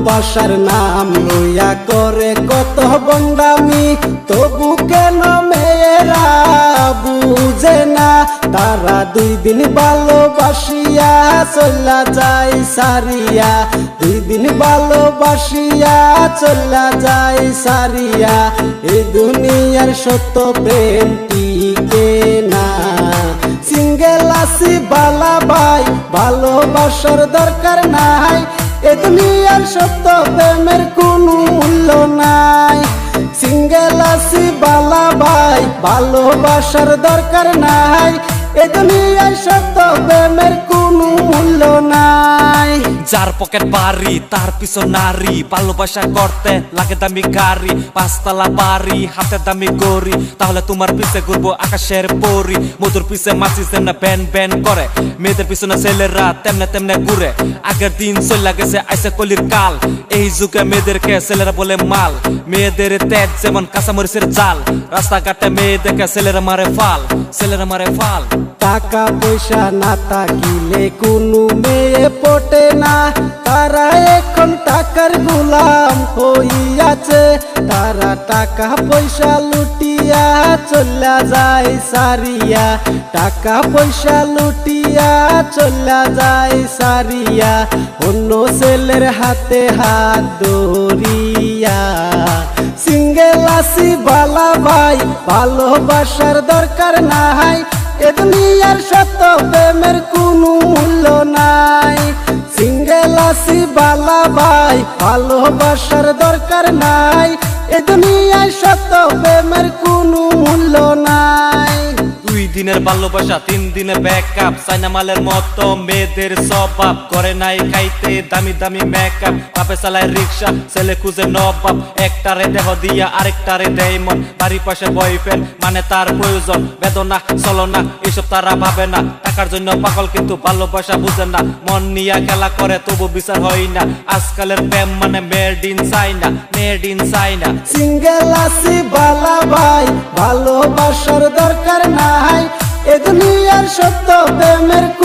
ভালোবাসার নাম লইয়া করে কত বন্ডামি তবু কেন মেয়েরা বুঝে না? তারা দুই দিন ভালোবাসিয়া চল্লা যায় সারিয়া। দুই দিন ভালোবাসিয়া চল্লা যায় সারিয়া। এই দুনিয়ার সত্য প্রেম টিকে না। সিঙ্গেল আসি বালা ভাই, ভালোবাসার দরকার নাই। এ দুনিয়ার সত্য প্রেমের কোনো মূল্য নাই। সিঙ্গেল আসি বালা ভাই, ভালোবাসার দরকার নাই। এ দুনিয়ার সত্য প্রেমের যার পকেট বাড়ি, তার পিছন নারী। ভালোবাসা করতে লাগে দামি গাড়ি, পাঁচতলা বাড়ি, হাতে দামি গড়ি। তাহলে তোমার পিছে ঘুরবো আকাশের পরি। মধুর পিছে মাছি তেমনে ব্যান ব্যান করে। মেয়েদের পিছনে ছেলেরা তেমনে তেমনে ঘুরে। আগের দিন চলে গেছে আইসে কলির কাল। এই যুগে মেয়েদেরকে ছেলেরা বলে মাল। মেয়েদের তেজ যেমন কাঁচামরিচের জাল। রাস্তাঘাটে মেয়ে দেখে ছেলেরা মারে ফাল। ছেলেরা মারে ফাল। টাকা পয়সা না থাকিলে কোনো পটে না, তারা এখন টাকার গোলাম হইয়াছে। তারা টাকা পয়সা লুটিয়া চলা যায় সারিয়া। টাকা পয়সা লুটিয়া চলা যায় সারিয়া। অন্য ছেলের হাতে হাত দরিয়া সিঙ্গেল আসি বালা ভাই, ভালোবাসার দরকার নাই। এ দুনিয়ার সত্য প্রেমের কোনো মূল্য নাই। সিঙ্গেল আসি বালা ভাই, ভালোবাসার দরকার নাই। এ দুনিয়ায় সত্য প্রেমের কোনো দিনের ভালোবাসা, তিন দিনে ব্যাকআপ সাইনা মালের মতো মেয়েদের স্বভাব। করে নাই খাইতে দামি দামি মেকআপ বাপে চালায় রিক্সা, ছেলে খুঁজে নবাব। একটারে দেহ দিয়া আরেকটারে দেয় মন। বাড়ির পাশে বয়ফ্রেন্ড মানে তার প্রয়োজন। বেদনা চলনা এসব তারা ভাবে না। টাকার জন্য পাগল কিন্তু ভালোবাসা বুঝে না। মন নিয়া খেলা করে, তবু বিচার হয় না। আজকালের প্রেম মানে made in China made in China single আসি বালা ভাই সত্য প্রেমের